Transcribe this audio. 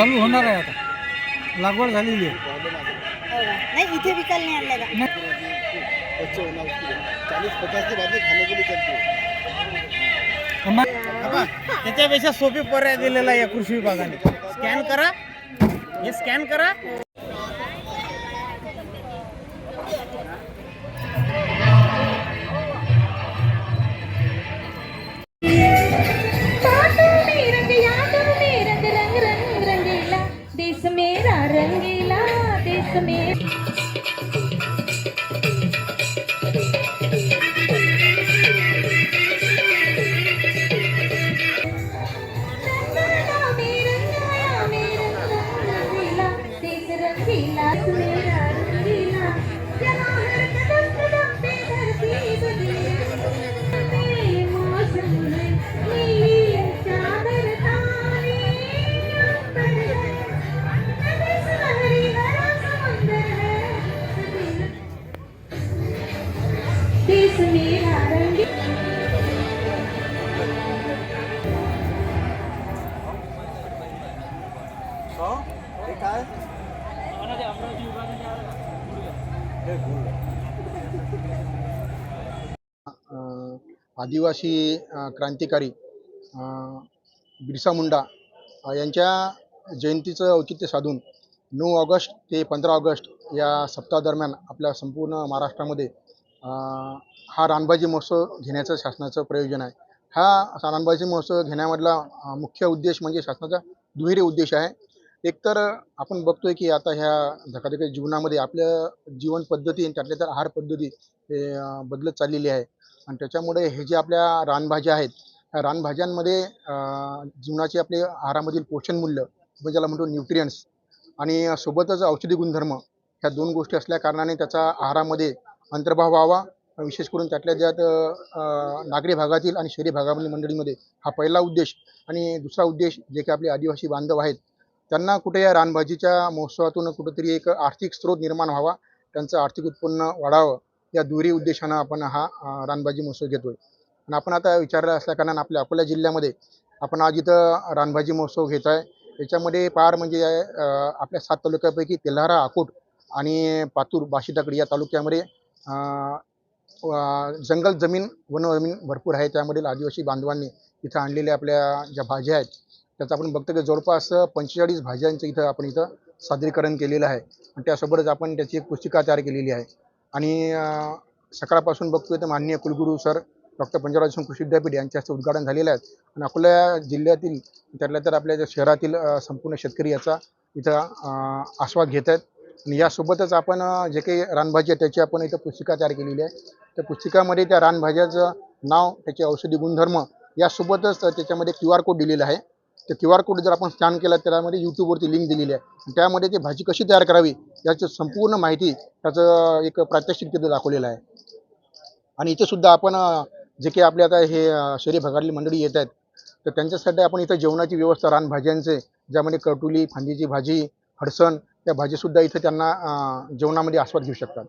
चालू होणार आहे आता. लागवड झालेली आहे. हो का? नाही इथे विकायला नाही आणलं का बच्चे होना उसकी चालीस पचास के बाद में खाने के लिए चलती है आम्हा- त्याच्यापेक्षा सोपी पर्याय दिलेला आहे या कृषी विभागाने. स्कॅन करा. हे स्कॅन करा. me. आदिवासी क्रांतिकारी बिरसा मुंडा यांच्या जयंतीचं औचित्य साधून नऊ ऑगस्ट ते पंधरा ऑगस्ट या सप्ताहादरम्यान आपल्या संपूर्ण महाराष्ट्रामध्ये हा रानबाजी महोत्सव घेण्याचं शासनाचं प्रयोजन आहे. हा रानबाजी महोत्सव घेण्यामधला मुख्य उद्देश म्हणजे शासनाचा दुहेरी उद्देश आहे. एकतर आपण बघतोय की आता ह्या धकाधकी जीवनामध्ये आपल्या जीवन पद्धती आणि त्यातल्या तर आहार पद्धती हे बदलत चाललेली आहे. आणि त्याच्यामुळे हे जे आपल्या रानभाज्या आहेत ह्या रानभाज्यांमध्ये जीवनाचे आपले आहारामधील पोषण मूल्य आपण ज्याला म्हणतो न्यूट्रियन्स आणि सोबतच औषधी गुणधर्म ह्या दोन गोष्टी असल्या कारणाने त्याचा आहारामध्ये अंतर्भाव व्हावा. विशेष करून त्यातल्या ज्यात नागरी भागातील आणि शहरी भागामधील मंडळीमध्ये हा पहिला उद्देश आणि दुसरा उद्देश जे काही आपले आदिवासी बांधव आहेत त्यांना कुठे या रानभाजीच्या महोत्सवातून कुठेतरी एक आर्थिक स्रोत निर्माण व्हावा त्यांचं आर्थिक उत्पन्न वाढावं या दुरी उद्देशानं आपण हा रानभाजी महोत्सव घेतोय. आणि आपण आता विचारलं असल्याकारणानं आपल्या अकोला जिल्ह्यामध्ये आपण आज इथं रानभाजी महोत्सव घेत आहे. याच्यामध्ये पार म्हणजे आपल्या सात तालुक्यापैकी तेल्हारा अकोट आणि पातूर बाशीटाकडी या तालुक्यामध्ये जंगल जमीन वन जमीन भरपूर आहे. त्यामधील आदिवासी बांधवांनी इथं आणलेल्या आपल्या ज्या भाज्या आहेत त्याचं आपण बघतो की जवळपास पंचेचाळीस भाज्यांचं इथं आपण इथं सादरीकरण केलेलं आहे. आणि त्यासोबतच आपण त्याची एक पुस्तिका तयार केलेली आहे. आणि सकाळपासून बघतोय तर माननीय कुलगुरू सर डॉक्टर पंजाबराव सिंग कृषी विद्यापीठ यांच्या हस्ते उद्घाटन झालेलं आहे. आणि अकोला जिल्ह्यातील त्यातल्या तर आपल्या ज्या शहरातील संपूर्ण शेतकरी याचा इथं आस्वाद घेत आहेत. आणि यासोबतच आपण जे काही रानभाजी आहे त्याची आपण इथं पुस्तिका तयार केलेली आहे. त्या पुस्तिकामध्ये त्या रानभाज्याचं नाव त्याचे औषधी गुणधर्म यासोबतच त्याच्यामध्ये क्यू आर कोड दिलेला आहे. ते क्यू आर कोड जर आपण स्कॅन केला त्यामध्ये यूट्यूबवरती लिंक दिलेली आहे. त्यामध्ये ती भाजी कशी तयार करावी याची संपूर्ण माहिती त्याचं एक प्रात्यक्षिक तिथं दाखवलेलं आहे. आणि इथेसुद्धा आपण जे काही आपले आता हे शरीर शहरी भागातली मंडळी येत आहेत तर त्यांच्यासाठी आपण इथं जेवणाची व्यवस्था रानभाज्यांचे ज्यामध्ये कटुली फांदीची भाजी हडसण या भाजीसुद्धा इथं त्यांना जेवणामध्ये आस्वाद घेऊ शकतात.